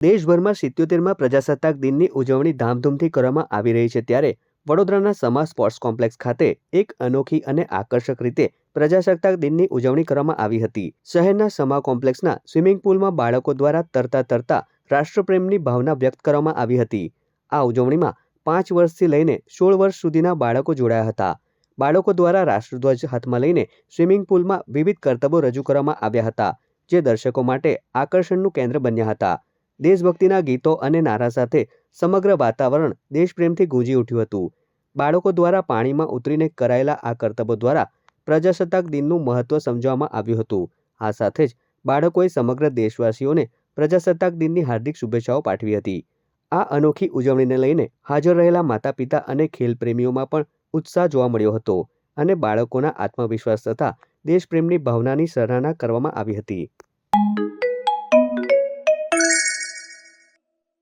દેશભરમાં સિત્યોતેરમાં પ્રજાસત્તાક દિનની ઉજવણી ધામધૂમથી કરવામાં આવી રહી છે ત્યારે વડોદરાના સમા સ્પોર્ટ્સ કોમ્પ્લેક્સ ખાતે એક અનોખી અને આકર્ષક રીતે પ્રજાસત્તાક દિનની ઉજવણી કરવામાં આવી હતી. શહેરના સમા કોમ્પ્લેક્સના સ્વિમિંગ પુલમાં બાળકો દ્વારા તરતા તરતા રાષ્ટ્રપ્રેમની ભાવના વ્યક્ત કરવામાં આવી હતી. આ ઉજવણીમાં પાંચ વર્ષથી લઈને સોળ વર્ષ સુધીના બાળકો જોડાયા હતા. બાળકો દ્વારા રાષ્ટ્રધ્વજ હાથમાં લઈને સ્વિમિંગ પુલમાં વિવિધ કરતબો રજૂ કરવામાં આવ્યા હતા, જે દર્શકો માટે આકર્ષણનું કેન્દ્ર બન્યા હતા. દેશભક્તિના ગીતો અને નારા સાથે સમગ્ર વાતાવરણ દેશપ્રેમથી ગુંજી ઉઠ્યું હતું. બાળકો દ્વારા પાણીમાં ઉતરીને કરાયેલા આ કરતબો દ્વારા પ્રજાસત્તાક દિનનું મહત્વ સમજવામાં આવ્યું હતું. આ સાથે જ બાળકોએ સમગ્ર દેશવાસીઓને પ્રજાસત્તાક દિનની હાર્દિક શુભેચ્છાઓ પાઠવી હતી. આ અનોખી ઉજવણીને લઈને હાજર રહેલા માતા પિતા અને ખેલપ્રેમીઓમાં પણ ઉત્સાહ જોવા મળ્યો હતો અને બાળકોના આત્મવિશ્વાસ તથા દેશપ્રેમની ભાવનાની સરાહના કરવામાં આવી હતી.